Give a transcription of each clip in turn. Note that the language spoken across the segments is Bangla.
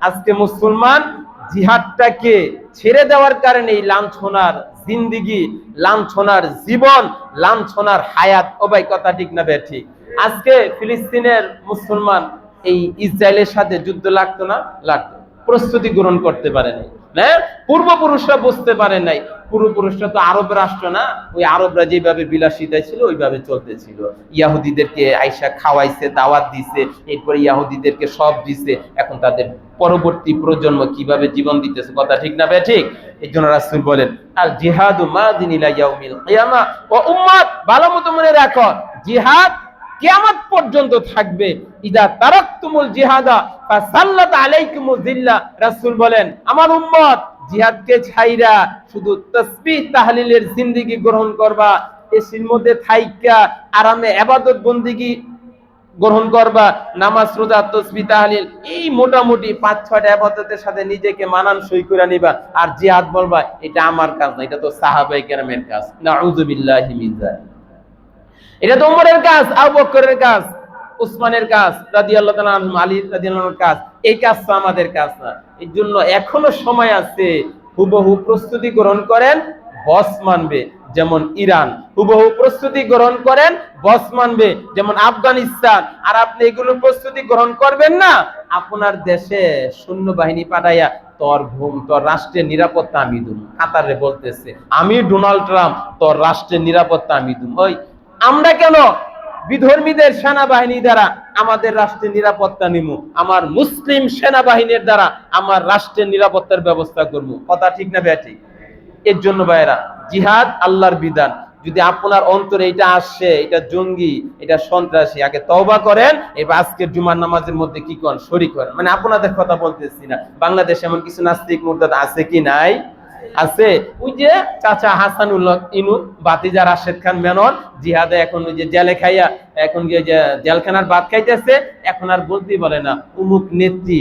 আজকে মুসলমান জিহাদটাকে ছেড়ে দেওয়ার কারণে এই লাঞ্ছনার জিন্দিগি, লাঞ্ছনার জীবন, লাঞ্ছনার হায়াত ওবাই কথা ঠিক না ঠিক। আজকে ফিলিস্তিনের মুসলমান এই ইসরায়েলের সাথে যুদ্ধ লাগতো না? লাগতো। প্রস্তুতি গ্রহণ করতে পারেনি। হ্যাঁ? পূর্বপুরুষরা বুঝতে পারে নাই পূর্বপুরুষরা তো আরব রাষ্ট্র না, ওই আরবরা যেভাবে বিলাসিতায় ছিল, ওইভাবে চলতেছিল। ইয়াহুদিদেরকে আইসা খাওয়াইছে, দাওয়াত দিছে, এরপরে ইয়াহুদিদেরকে সব দিছে, এখন তাদের পরবর্তী প্রজন্ম কীভাবে জীবন দিতেছে, কথা ঠিক না ভাই? ঠিক? এই জন্য রাসূল বলেন, আল জিহাদু মাদিন ইলা ইয়াউমিল কিয়ামা, ও উম্মাত, ভালো মতো মনে রাখো, জিহাদ কিয়ামত পর্যন্ত থাকবে। ইদা তারাকতুমুল জিহাদা, ফাসাল্লাত আলাইকুমুজ জিল্লা। রাসূল বলেন, আমার উম্মত জিহাদকে ছাইরা শুধু তাসবিহ তাহলিলের জিন্দেগি গ্রহণ করবা, এসির মধ্যে থাইকা, আরামে ইবাদত বন্দিগি গ্রহণ করবা, নামাজ, রোজা তসবি তাহলিল, এই মোটামুটি পাঁচ, ছয়টা আবাদতের সাথে নিজেকে মানানসই করে নিবা। আর জিহাদ বলবা, এটা আমার কাজ না, এটা তো সাহাবাই কেরামের কাজ। নাউযুবিল্লাহি মিন এটা তো উমরের কাজ, আবু বকরের কাজ। উসমানের কাজ তাআলা আনহু, আলী রাদিয়াল্লাহু আনহুর কাজ, এই কাজ তো আমাদের কাজ না। এর জন্য এখনও সময় আছে, হুবহু প্রস্তুতি গ্রহণ করেন, বস মানবে, যেমন ইরান। হুবহু প্রস্তুতি গ্রহণ করেন, বস মানবে, যেমন আফগানিস্তান। আর আপনি এগুলো প্রস্তুতি গ্রহণ করবেন না, আপনার দেশে সৈন্য বাহিনী পাঠাইয়া, তোর ভূম, তোর রাষ্ট্রের নিরাপত্তা আমি দুম। কাতারে বলতেছে, আমি ডোনাল্ড ট্রাম্প, তোর রাষ্ট্রের নিরাপত্তা আমি দুম। ওই, আমরা কেন বিধর্মীদের সেনাবাহিনী দ্বারা আমাদের রাষ্ট্রের নিরাপত্তা নিমু। আমার মুসলিম সেনাবাহিনীর দ্বারা আমার রাষ্ট্রের নিরাপত্তার ব্যবস্থা করব কথা ঠিক না ব্যাটি এর জন্য ভাইয়েরা, জিহাদ আল্লাহর বিধান। যদি আপনার অন্তরে এটা আসছে এটা জঙ্গি, এটা সন্ত্রাসী, আগে তওবা করেন, এবার আজকের জুমার নামাজের মধ্যে কি করেন? শরিক করেন। মানে আপনাদের কথা বলতেছি না। বাংলাদেশে এমন কিছু নাস্তিক মুরতাদ আছে কি নাই? আছে। ওই যে চাচা হাসানুল্লাহ ইনু বাতিজা রাশেদ খান মেনন, জিহাদে এখন ওই যে জেলে খাইয়া, এখন যে জেলখানার ভাত খাইতেছে, এখন আর বলতেই বলে না, উমুক নেত্রী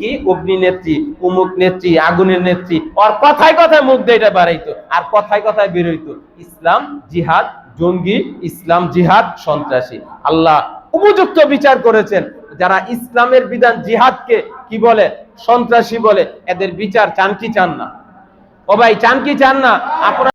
কি? অগ্নি নেত্রী, উমুক নেত্রী, আগুনের নেত্রী, ওর কথায় কথায় মুখ দিয়ে এটা বাড়াইতো, আর কথায় কথায় বেরোইতো। ইসলাম জিহাদ, জঙ্গি, ইসলাম জিহাদ, সন্ত্রাসী। আল্লাহ উপযুক্ত বিচার করেছেন। যারা ইসলামের বিধান জিহাদকে কি বলে? সন্ত্রাসী বলে, এদের বিচার চান কি চান না। ও ভাই চান কি চান না? আপনারা